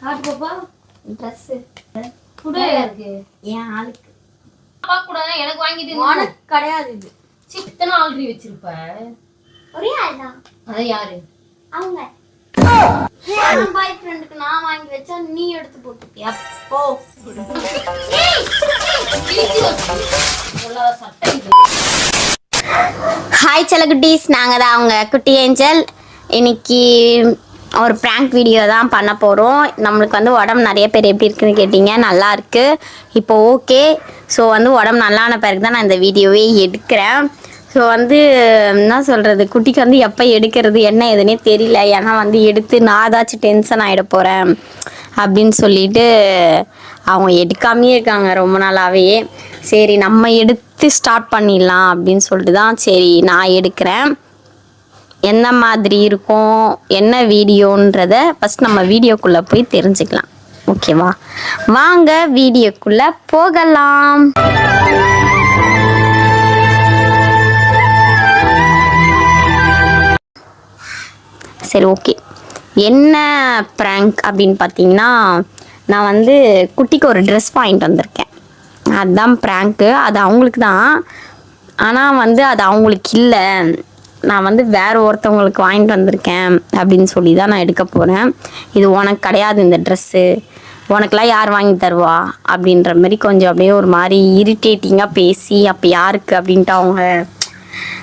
காட்டு பாப்பா? ட்ரெஸ்ஸு குடு இருக்கு. என் ஆளுக்கு. பாப்பா கூட எனக்கு வாங்கிட்டு உனக்கு கிடையாது இது. சித்தனை ஆல்ரெடி வச்சிருப்ப. ஒரே ஆள் தான் அது யாரு? அவங்க. பாய் ஃப்ரெண்டுக்கு நான் வாங்கி வச்சா நீ எடுத்து போட்டுக்கியா போ. ஹாய் நாங்கள் தான் அவங்க குட்டி ஏஞ்சல். இன்னைக்கு ஒரு ப்ராங்க் வீடியோ தான் பண்ண போகிறோம் நம்மளுக்கு வந்து உடம்பு நிறைய பேர் எப்படி இருக்குன்னு கேட்டிங்க. நல்லா இருக்குது இப்போ ஓகே ஸோ வந்து உடம்பு நல்லான பிறகு தான் நான் இந்த வீடியோவே எடுக்கிறேன். ஸோ வந்து என்ன சொல்கிறது குட்டிக்கு வந்து எப்போ எடுக்கிறது என்ன எதுனே தெரியல. ஏன்னா வந்து எடுத்து நான் ஏதாச்சும் டென்ஷன் ஆகிட போகிறேன் அப்படின்னு சொல்லிட்டு அவங்க எடுக்காமே இருக்காங்க ரொம்ப நாளாகவே சரி நம்ம எடுத்து ஸ்டார்ட் பண்ணிடலாம் அப்படின்னு சொல்லிட்டு தான் சரி நான் எடுக்கிறேன். என்ன மாதிரி இருக்கும் என்ன வீடியோன்றத ஃபஸ்ட் நம்ம வீடியோக்குள்ளே போய் தெரிஞ்சுக்கலாம். ஓகேவா வாங்க வீடியோக்குள்ளே போகலாம். சரி ஓகே என்ன ப்ராங்க் அப்படின்னு பார்த்தீங்கன்னா நான் வந்து குட்டிக்கு ஒரு ட்ரெஸ் வாங்கிட்டு வந்திருக்கேன். அதுதான் ப்ராங்க்கு அது அவங்களுக்கு தான் ஆனால் வந்து அது அவங்களுக்கு இல்லை. நான் வந்து வேற ஒருத்தவங்களுக்கு வாங்கிட்டு வந்திருக்கேன் அப்படின்னு சொல்லி தான் நான் எடுக்க போகிறேன் இது உனக்கு கிடையாது இந்த ட்ரெஸ்ஸு உனக்கெல்லாம் யார் வாங்கி தருவா? அப்படின்ற மாதிரி கொஞ்சம் அப்படியே ஒரு மாதிரி இரிட்டேட்டிங்காக பேசி அப்போ யாருக்கு? அப்படின்ட்டு அவங்க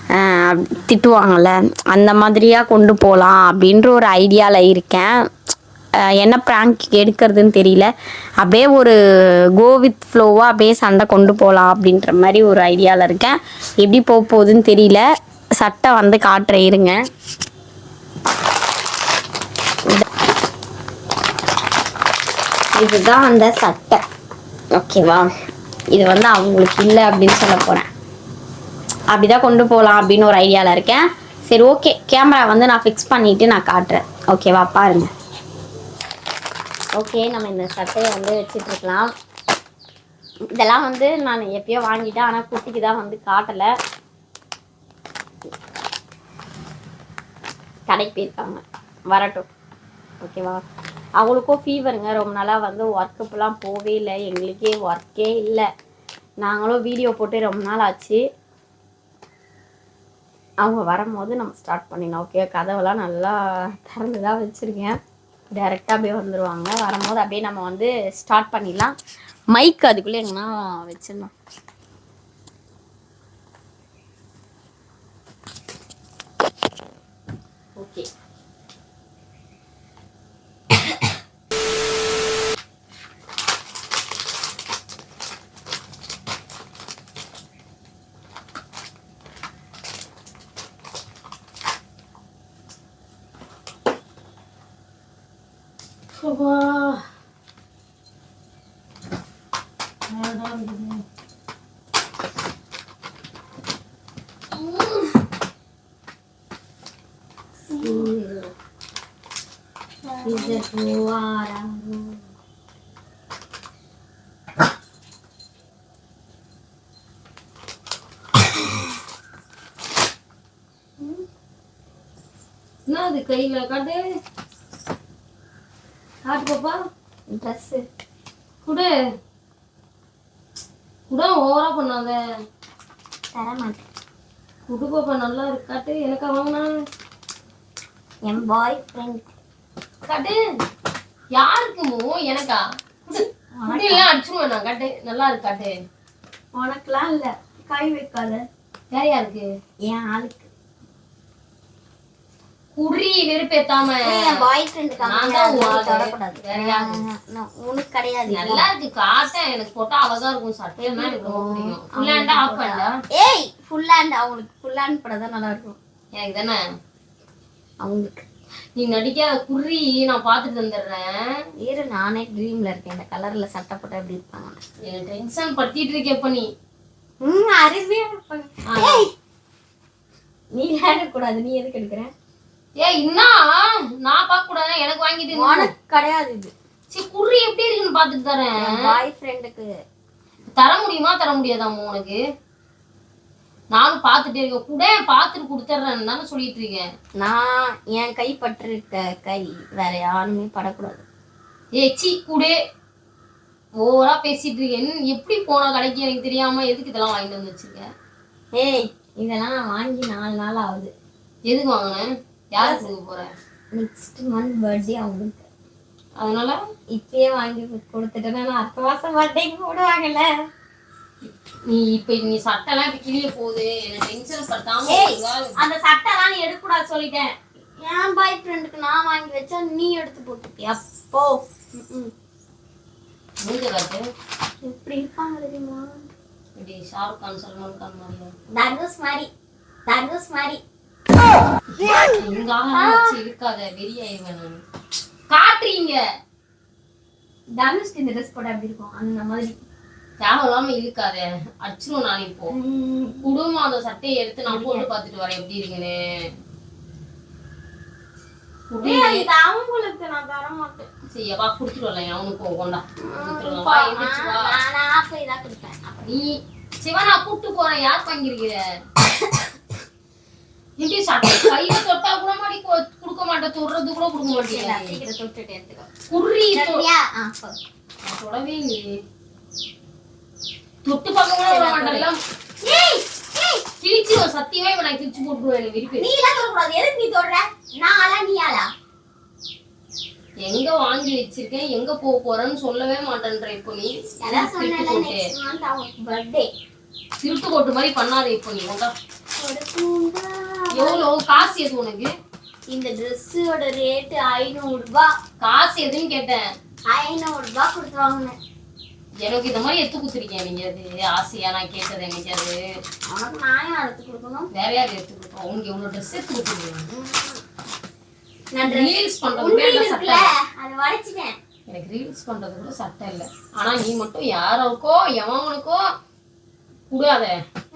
ஆஹ் திட்டுவாங்கள்ல அந்த மாதிரியாக கொண்டு போகலாம் அப்படின்ற ஒரு ஐடியாவில் இருக்கேன். என்ன ப்ராங்க் எடுக்கிறதுன்னு தெரியல. அப்படியே ஒரு கோ வித் ஃப்ளோவாக அப்படியே சண்டை கொண்டு போகலாம் அப்படின்ற மாதிரி ஒரு ஐடியாவில் இருக்கேன். எப்படி போக போகுதுன்னு தெரியல. சட்டை வந்து காட்டுற இருங்க. இதுதான் அந்த சட்டை. ஓகேவா இது வந்து அவங்களுக்கு இல்லை அப்படின்னு சொல்ல போகிறேன் அப்படிதான் கொண்டு போகலாம் அப்படின்னு ஒரு ஐடியாவில் இருக்கேன். சரி ஓகே கேமரா வந்து நான் ஃபிக்ஸ் பண்ணிவிட்டு நான் காட்டுறேன். ஓகேவா பாருங்க. ஓகே நம்ம இந்த சட்டையை வந்து வச்சிட்ருக்கலாம் இதெல்லாம் வந்து நான் எப்பயோ வாங்கிட்டேன். ஆனால் குட்டிக்கு தான் வந்து காட்டலை. கடைக்கு போயிருக்காங்க வரட்டும் ஓகேவா அவங்களுக்கும் ஃபீவருங்க ரொம்ப நாளாக வந்து ஒர்க்குப்பெல்லாம் போவே இல்லை. எங்களுக்கே ஒர்க்கே இல்லை. நாங்களும் வீடியோ போட்டு ரொம்ப நாள் ஆச்சு. அவங்க வரும்போது நம்ம ஸ்டார்ட் பண்ணிடலாம் ஓகே கதவெல்லாம் நல்லா திறந்து தான் வச்சுருக்கேன் டைரெக்டாக அப்படியே வந்துடுவாங்க வரும்போது அப்படியே நம்ம வந்து ஸ்டார்ட் பண்ணிடலாம். மைக் அதுக்குள்ளே எங்கன்னா வச்சிடணும். ஓகே அப்பா. அழகா இருக்குது. என்ன அது கையில காட்டு? காட்டு பாப்பா. ட்ரெஸ்ஸு குடு. குட ஓவரா பண்ணாத தர மாட்டேன் குடு பாப்பா நல்லா இருக்கு. காட்டு எனக்கு வாங்கினா? என் பாய் ஃப்ரெண்ட் காட்டு. யாருக்கு மூ? எனக்கா? எல்லாம் அடிச்சுடுவேன் நான். காட்டு. நல்லா இருக்கு காட்டு. உனக்குலாம் இல்லை. கை வைக்காத. யார் யாருக்கு? என் ஆளுக்கு. குடி வெறுப்பேத்தாம. பாய் வேற யாரு? உனக்கு கிடையாது. நல்லா இருக்கு. காட்ட எனக்கு போட்டா அவதான் இருக்கும். எனக்கு ரொம்ப பிடிக்கும் ஃபுல் ஹேண்டா ஆஃப் ஹேண்டா ஏய் ஃபுல் ஹேண்ட் அவங்களுக்கு ஃபுல் ஹேண்ட் படம் தான் நல்லா இருக்கும். எனக்கு தானே? அவங்களுக்கு. நீ நடிக்காத குறி நான் பாத்துட்டு வந்துடுறேன். இரு நானே ட்ரீம்ல இருக்கேன். இந்த கலர்ல சட்டை போட்டா எப்படி இருப்பாங்க? எனக்கு டென்ஷன் படுத்திட்டு இருக்கேப்ப நீ? ம் அருமையா ஏய்! நீ விளையாட கூடாது நீ எதுக்கு எடுக்கிற? ஏய் என்ன நான் பார்க்க கூடாது எனக்கு வாங்கிட்டு உனக்கு கிடையாது இது. சரி குறி எப்படி இருக்குன்னு பாத்துட்டு தரேன். பாய் ஃப்ரெண்டுக்கு தர முடியுமா? தர முடியாதாம்மா உனக்கு? நானும் பார்த்துட்டே இருக்கேன். கூட பார்த்துட்டு கொடுத்துட்றேன்னு தானே சொல்லிட்டு இருக்கேன். நான் என் கை பட்டிருக்க கை வேற யாருமே படக்கூடாது. ஏய் சீ கூடு. ஓவரா பேசிட்டு இருக்கேன். எப்படி போன கடைக்கு எனக்கு தெரியாம எதுக்கு இதெல்லாம் வாங்கிட்டு வந்து வச்சிருக்க? ஏய் இதெல்லாம் நான் வாங்கி நாலு நாள் ஆகுது. எதுக்கு வாங்கினேன் யாருக்கு கொடுக்க போறேன் நெக்ஸ்ட் மந்த் பர்த்டே அவங்களுக்கு. அதனால? இப்பயே வாங்கி கொடுத்துட்டேன்னா நான் அடுத்த மாசம் பர்த்டேக்கு போடுவாங்கல்ல நீ இப்ப நீ சட்டைலாம் இப்ப கிளிய போகுது. என்ன டென்ஷன் படுத்தாம அந்த சட்டைலாம் நீ எடுக்கக்கூடாது சொல்லிட்டேன். என் பாய் ஃப்ரெண்டுக்கு நான் வாங்கி வச்சா நீ எடுத்து போட்டுட்டியா போ. ம்ம். மூஞ்ச காட்டு எப்படி இருப்பாங்க தெரியுமா? இப்படி ஷாருக் கான் சல்மான் கான் மாதிரி. தர்கூஸ் மாதிரி. தர்கூஸ் மாதிரி. இருக்காத வெறியாயிருவேன் காட்டுறீங்க. தனுஷ்க்கு இந்த ட்ரெஸ் போட்டா எப்படி இருக்கும்? அந்த மாதிரி. தேவை இல்லாம இழுக்காத. அடிச்சிருவோம் நான் இப்போ. குடும்பம் அந்த சட்டையை எடுத்து நான் போட்டு பார்த்துட்டு வரேன். எப்படி இருக்குன்னு. அவங்களுக்கு நான் தர மாட்டேன். சரி வா குடுத்துட்டு வரலாம். அவனுக்கும் கொண்டா. குடுத்துட்டு வரலாம். வா எந்திரிச்சு வா. நான் நான் போய் தான் கொடுப்பேன். நீ சிவா நான் கூட்டு போறேன். யார் வாங்கியிருக்கிற இப்படி சட்டை கையில தொட்டா கூட மாடி கொடுக்க மாட்டேன். தொடுறது கூட கொடுக்க மாட்டேன். தொடவே இல்லையே. தொட்டு பார்க்க கூட விட ஏய், கிழிச்சு சத்தியமா இப்ப நான் கிழிச்சு போட்டுருவேன் எனக்கு விருப்பம் நீ எல்லாம் தொடக்கூடாது. எதுக்கு நீ தொடுற? நான் ஆளா, நீ ஆளா? எங்க வாங்கி வச்சிருக்கேன்? எங்க போக போறேன்னு சொல்லவே மாட்டேன்ற இப்போ நீ. அதான் அவனுக்கு birthday. திருட்டு போட்டு மாதிரி பண்ணாத இப்போ நீ கொடுக்குண்டா. எவ்வளவு காசு எது உனக்கு? இந்த ட்ரெஸ்ஸோட ரேட்டு ஐநூறு ரூபாய் காசு எதுன்னு கேட்டேன். ஐநூறு ரூபாய் கொடுத்து வாங்கினேன். எனக்கு இந்த மாதிரி எடுத்து கொடுத்துருக்கேன் நீங்க அது ஆசையா? நான் கேட்டது எனக்கு அது உனக்கு நானே எடுத்து கொடுக்கணும்? வேற யார் எடுத்து கொடுப்போம் உனக்கு எவ்வளவு ட்ரெஸ் எடுத்து கொடுத்துருக்கேன் நான் ரீல்ஸ் இல்ல. அதை வளைச்சிட்டேன். எனக்கு ரீல்ஸ் பண்றது கூட சட்டை இல்லை. ஆனா நீ மட்டும் யாருக்கோ எவனுக்கோ கூடாத.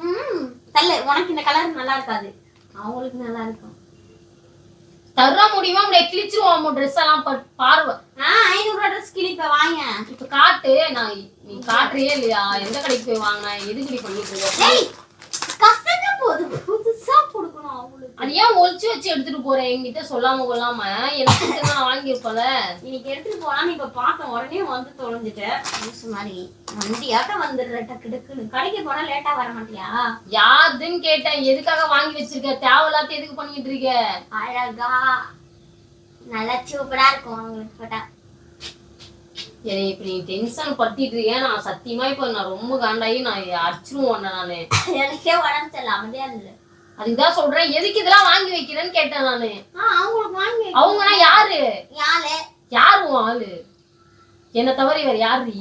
ம், தள்ளு. உனக்கு இந்த கலர் நல்லா இருக்காது. அவங்களுக்கு நல்லா இருக்கும். தர முடியுமா? உங்களை கிழிச்சிருவோம். ட்ரெஸ் எல்லாம் பா- பார்வை. ஆ ஐநூறு ரூபா ட்ரெஸ் கிளிப்ப வாங்க. இப்ப காட்டு. நான் நீ காட்டுறியே இல்லையா? எந்த கடைக்கு போய் வாங்கின? எதுக்கு பண்ணிட்டு இருக்க ஏய் கசங்க அவங்களுக்கு அது ஏன் ஒளிச்சு வச்சு எடுத்துட்டு போறேன் என்கிட்ட சொல்லாம கொள்ளாம. எனக்கு நான் வாங்கியிருப்பல. இன்னைக்கு எடுத்துட்டு போலான்னு இப்ப பார்த்தேன். உடனே வந்து தொலைஞ்சிட்டேன். மாதிரி. வண்டியாட்டம் வந்துடுற டக்கு டக்குன்னு. கடைக்கு போனா லேட்டா வர மாட்டியா? யாருன்னு கேட்டேன். எதுக்காக வாங்கி வச்சிருக்க? தேவையில்லாத எதுக்கு பண்ணிட்டு இருக்க? அழகா. நல்லா சூப்பரா இருக்கும் அவங்களுக்கு போட்டா. என்னை இப்ப நீ டென்ஷன் படுத்திட்டு இருக்கேன் நான் சத்தியமா இப்ப நான் ரொம்ப காண்டாயி நான் அடிச்சிருவோம் நானு. எனக்கே உடம்பு சரியில்லை. அமைதியா இருந்தது அதுக்குதான் சொல்றேன். எதுக்கு இதெல்லாம் வாங்கி வைக்கிறேன்னு கேட்டேன் நானு. ஆ அவங்களுக்கு வாங்கி. அவங்கன்னா யாரு? யாரு? யாரு உன் ஆளு? என்ன தவிர இவர் யாரு?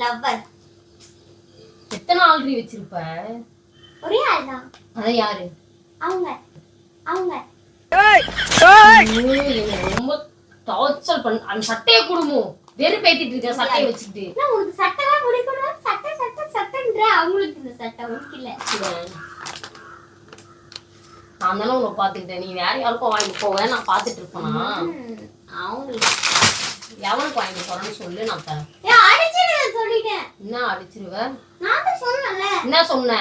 லவ்வர் எத்தனை ஆள்ரி வச்சிருப்ப? ஒரே ஆள் தான். அதான் யாரு? அவங்க. அவங்க. ரொம்ப டார்ச்சர் பண்ண அந்த சட்டையை குடும்பம் வெறுப்பேத்திட்டு இருக்க சட்டையை வச்சுக்கிட்டு. என்ன உனக்கு சட்டைலாம் பிடிக்கணும் சட்டை சட்டை சட்டைன்ற. அவங்களுக்கு இந்த சட்டை உனக்கு இல்ல. நான் தானே உன்னை பாத்துக்கிட்டேன் நீ வேற யாருக்கும் வாங்கி போக நான் பாத்துட்டு இருப்பேனா அவங்களுக்கு எவனுக்கு வாங்கி போறேன்னு சொல்லு நான் தரேன். சொல்லிட்டேன். என்ன அடிச்சிருவ? நான் சொன்னேன்ல. என்ன சொன்ன?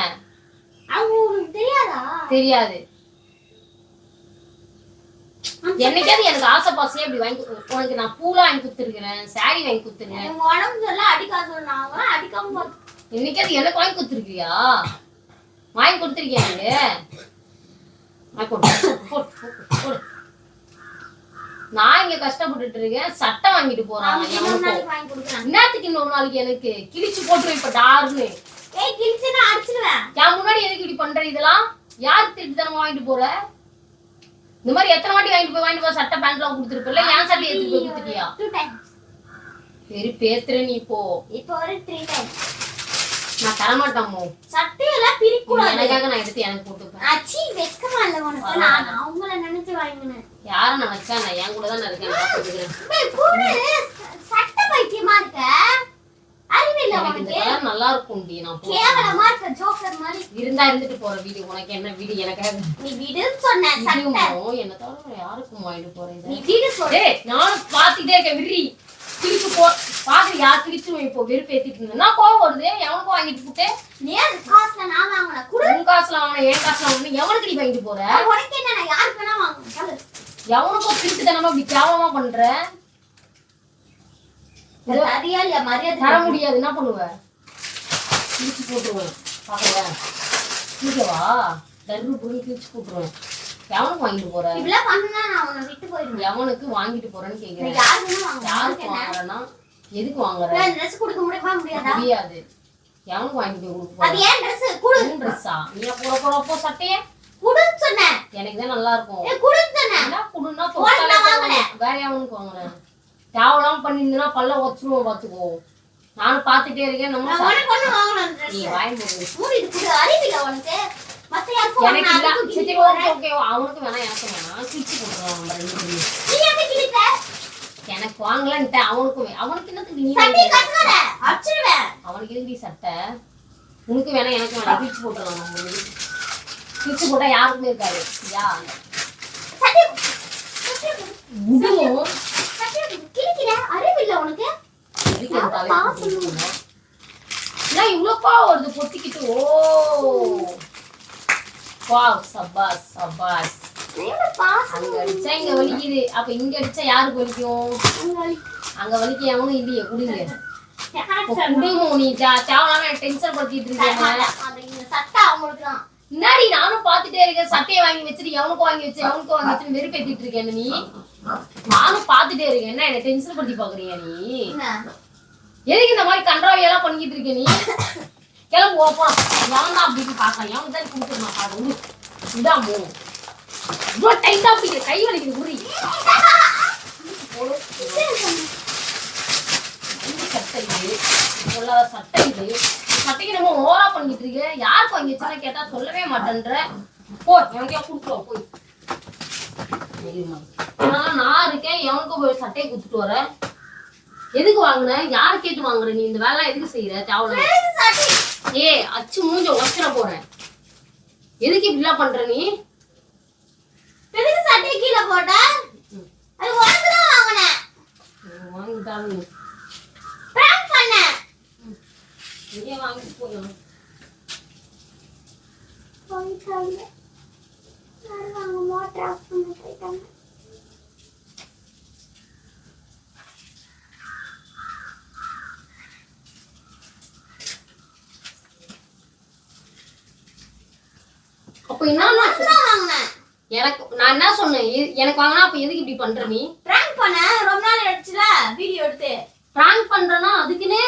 அவங்க உங்களுக்கு தெரியாதா? தெரியாது. என்னைக்காவது எனக்கு ஆசை பாசையே அப்படி வாங்கி உனக்கு நான் பூலாம் வாங்கி கொடுத்துருக்கிறேன் சாரி வாங்கி கொடுத்துருக்கேன் உடம்பு சொல்ல அடிக்காத சொன்னாங்க அடிக்காம என்னைக்காவது எனக்கு வாங்கி கொடுத்துருக்கியா? வாங்கி கொடுத்துருக்கியா நீங்க வாங்கி கொடு. போடு, போடு, போடு. நான் இங்க கஷ்டப்பட்டுட்டு இருக்கேன் சட்டை வாங்கிட்டு போறான் கொடுக்குறேன் என்னத்துக்கு இன்னொரு நாளைக்கு எனக்கு? கிழிச்சு போட்டு இப்ப டாருன்னு. ஏய் கிழிச்சு நான் அடிச்சிடுவேன் என் முன்னாடி எதுக்கு இப்படி பண்ற இதெல்லாம்? யார் திருட்டுத்தனமா வாங்கிட்டு போற? இந்த மாதிரி எத்தனை வாட்டி வாங்கிட்டு போய் வாங்கிட்டு போய் சட்டை பேண்ட்லாம் கொடுத்துருப்பல என் சட்டை எடுத்து போய் கொடுத்துட்டியா? சரி பேத்துற நீ இப்போ இப்போ ஒரு த்ரீ டைம்ஸ் நான் தரமாட்டேமோ சட்டையெல்லாம் பிரிக்கூடாது. எனக்காக நான் எடுத்து எனக்கு போட்டுப்பேன். அச்சி வெக்கமா இல்ல உனக்கு. நான் அவங்கள நினைச்சு வாங்கினேன். யார நினைச்சா நான் என் கூட தான் இருக்கேன் நான் கூடு சட்டை பைத்தியமா இருக்க? அறிவில்ல உனக்கு. நல்லா இருக்கும்டி நான் கேவலமா இருக்க ஜோக்கர் மாதிரி. இருந்தா இருந்துட்டு போற வீடு. உனக்கு என்ன வீடு? எனக்காக. நீ விடுன்னு சொன்ன சட்டை. என்ன தவிர யாருக்கும் வாங்கிட்டு போறேன் நீ விடு சொல்லு நானும் பாத்துக்கிட்டே இருக்கேன் விரி கிழிச்சு போ யார் கிழிச்சு இப்போ வெறுப்பு ஏத்திட்டு இருந்தேன். நான் கோவம் வருது. எவனுக்கும் வாங்கிட்டு போட்டு? நீ அது காசுல நான் வாங்கின குடு. உன் காசுல வாங்கின என் காசுல வாங்கின எவனுக்கு நீ வாங்கிட்டு போற? உனக்கு என்ன? நான் யாருக்கு வேணா வாங்குவேன் எவனுக்கும் திருட்டுத்தனமா இப்படி கேவலமா பண்ற? தரியா இல்ல மரியாதை தர முடியாது. என்ன பண்ணுவ? கிழிச்சு போட்டுருவேன். பாக்கல கிழிக்கவா பண்ணி கிழிச்சு போட்டுருவேன். எவனுக்கு வாங்கிட்டு போற? இப்படிலாம் பண்ணுனா நான் உன்னை விட்டு போயிடுவேன். எவனுக்கு வாங்கிட்டு போறேன்னு கேக்குறேன் வாங்க. யாருக்கு வாங்குறேன்னா எதுக்கு வாங்குற? ட்ரெஸ் கொடுக்க முடியுமா? முடியாதா? முடியாது. எவனுக்கு வாங்கிட்டு கொடுக்க அது போற? ஏன் ட்ரெஸ் குடு. ட்ரெஸ்ஸா நீ போட போற போ சட்டைய? குடுன்னு சொன்னேன் எனக்கு தான் நல்லா இருக்கும். ஏ குடுன்னு சொன்னேன் என்ன உனக்கு தொட்டாலே. போதும். வேற எவனுக்கு வாங்குறேன் தேவலாம் பண்ணிருந்தா பல்ல வச்சிருவோம் பாத்துக்கோ. நானும் பாத்துட்டே இருக்கேன் நம்ம நான் உனக்கு ஒண்ணு வாங்கணும் ட்ரெஸ் நீ வாங்கி. மூடி இது குடு. அறிவில உனக்கு. எனக்கு இல்ல கிழிச்சு ஓகே. ஓகே அவனுக்கு எனக்கு வேணாம் கிழிச்சு போட்டுருவோம் நம்ம ரெண்டு பேரும் நீ எப்படி கிழிப்ப எனக்கு வாங்கலன்ட்டு அவனுக்கும் வே- அவனுக்கு என்னத்துக்கு நீ சட்டி அடிச்சிடுவேன் அவனுக்கு எதுக்கு சட்டை உனக்கு வேணாம் எனக்கு வேணாம் கிழிச்சு போட்டுடலாம் நம்ம. கிழிச்சு போட்டா யாருக்குமே இருக்காது யா விடுவோம் உனக்கு? ஏன் இவ்வளோப்பா வருது பொத்திக்கிட்டு ஓ வாவ் சபாஸ் சபாஸ் அங்க அடிச்சா இங்க வலிக்குது. அப்ப இங்க அடிச்சா யாருக்கு வலிக்கும்? அங்க வலிக்க எவனும் இல்லையே குடுங்க. நீ தே- தேவையில்லாம டென்ஷன் படுத்திட்டு தான். முன்னாடி நானும் பாத்துட்டே இருக்கேன். சட்டையை வாங்கி வச்சுட்டு எவனுக்கு வாங்கி வச்சு எவனுக்கு வாங்கி வச்சு வெறுப்பேத்திட்டு இருக்கேன் நீ. நானும் பாத்துட்டே இருக்கேன். என்ன என்ன டென்ஷன் படுத்தி பாக்குறியா நீ? எதுக்கு இந்த மாதிரி கன்றாவியெல்லாம் பண்ணிக்கிட்டு இருக்க நீ? கிளம்பு ஓப்போம் எவன் தான் அப்படி பார்க்கலாம்? எவன் தான் கொடுத்துருமா பாரு விடு விடாமோ இவ்வளோ டைட்டா பிடிக்கிற கை வலிக்குது உரி. சட்டை இது? பொல்லாத சட்டை இது. சட்டைக்கு நம்ம ஓவரா பண்ணிட்டு இருக்க. யாருக்கு வாங்கி கேட்டா சொல்லவே மாட்டேன்ற. போ எனக்கே கொடுத்துருவோம் போய். அதனால நான் இருக்கேன். எவனுக்கும் போய் சட்டையை கொடுத்துட்டு வரேன் எதுக்கு வாங்குன? யாரை கேட்டு வாங்குற நீ? இந்த வேலை எதுக்கு செய்யற தேவலாம் ஏ அச்சு மூஞ்ச உடச்சிட போறேன். எதுக்கு இப்படிலாம் பண்ற நீ? எதுக்கு சட்டை கீழே போட்ட? அது உனக்கு தான் வாங்கினேன். வாங்கிட்டாலும் பிராங்க் இங்கே வாங்கிட்டு போயிடும். வாங்க மோட்டர் ஆஃப் பண்ண போயிட்டாங்க அப்ப என்ன உனக்கு தான் வாங்கினேன் எனக்கு நான் என்ன சொன்னேன்? எனக்கு வாங்கினா அப்ப எதுக்கு இப்படி பண்ற நீ? பிராங்க் பண்ணேன் ரொம்ப நாள் ஆயிடுச்சுல வீடியோ எடுத்து. பிராங்க் பண்றனா அதுக்குன்னே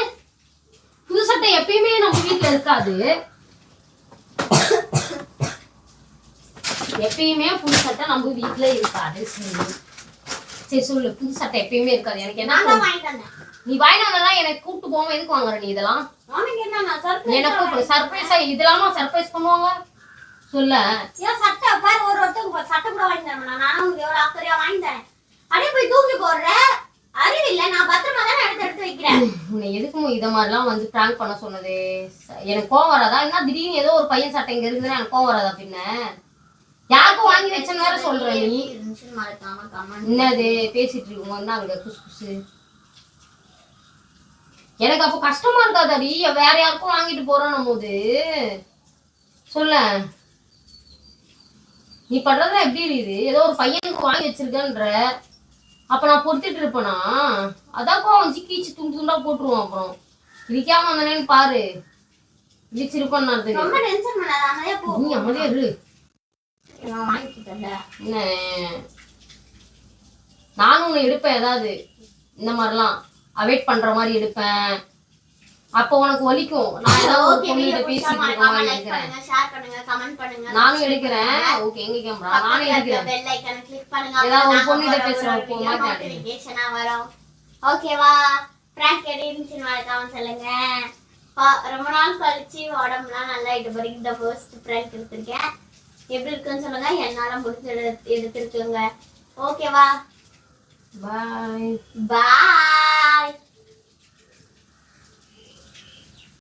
புது சட்டை எப்பயுமே நம்ம வீட்ல இருக்காது. எப்பயுமே புது சட்டை நம்ம வீட்ல இருக்காது சரி சரி சொல்லு புது சட்டை எப்பயுமே இருக்காது. எனக்கு என்ன நீ வந்தெல்லாம் எனக்கு கூட்டு போகாம எதுக்கு வாங்குற நீ இதெல்லாம்? எனக்கு சர்ப்ரைஸா இதெல்லாமா சர்ப்ரைஸ் பண்ணுவாங்க. சொல்ல. ஏன் சட்டை பாரு ஒரு ஒருத்தவங்க சட்டை கூட வாங்கி தரேன் நான் உங்களுக்கு எவ்வளவு அக்கறையா வாங்கி தரேன். அப்படியே போய் தூக்கி போடுற. அறிவில்லை நான் பத்திரமா தானே எடுத்து எடுத்து வைக்கிறேன். உன்னை எதுக்கும் இத மாதிரிலாம் வந்து பிராங்க் பண்ண சொன்னது? எனக்கு கோவம் வராதா? என்ன திடீர்னு ஏதோ ஒரு பையன் சட்டை இங்க இருக்குதுன்னு எனக்கு கோவம் வராதா பின்ன? யாருக்கும் வாங்கி வச்சேன்னு வேற சொல்ற நீ. என்னது? பேசிட்டு இருக்கோம் தான் அங்க குசு குசு. எனக்கு அப்போ கஷ்டமா இருக்காதாடி. வேற யாருக்கும் வாங்கிட்டு போறோம் போது சொல்ல நீ பண்றதுல எப்படி இருக்குது ஏதோ ஒரு பையனுக்கு வாங்கி வச்சிருக்கன்ற. அப்ப நான் பொறுத்துட்டு இருப்பேனா? அதான் கோவம் கீச்சு துண்டு துண்டா போட்டுருவோம் அப்புறம். இடிக்காம வந்தானேன்னு பாரு. இடிச்சிருப்பேன் நான் நீ அமைதியா இரு. நானும் ஒன்று எடுப்பேன். ஏதாவது இந்த மாதிரிலாம். அவாய்ட் பண்ற மாதிரி எடுப்பேன். அப்போ உனக்கு வலிக்கும். நான் ஏதாவது பொண்ணுகிட்ட பேசிட்டு இருக்க மறக்காம மாதிரி லைக் இருக்கிறேன் பண்ணுங்க ஷேர் பண்ணுங்க கமெண்ட் பண்ணுங்க. நானும் எடுக்கிறேன். ஓகே எங்க கேமரா நானும் எடுக்கிறேன். பெல் ஐகானை கிளிக் பண்ணுங்க. ஏதாவது ஒரு பொண்ணுகிட்ட நாங்க பேசுற போடுற பொண்ணு video மாதிரி காட்டுங்க. notification-ஆ வரும். ஓகேவா பிராங்க் இருந்துச்சுன்னு மறக்காம சொல்லுங்க. ரொம்ப நாள் கழிச்சு உடம்புலாம் நல்லா இது வரைக்கும் இந்த ஃபர்ஸ்ட் பிராங்க் எடுத்திருக்கேன். எப்படி இருக்குன்னு சொல்லுங்க. என்னால முடிஞ்ச எடுத்திருக்குங்க. ஓகேவா பாய் பாய்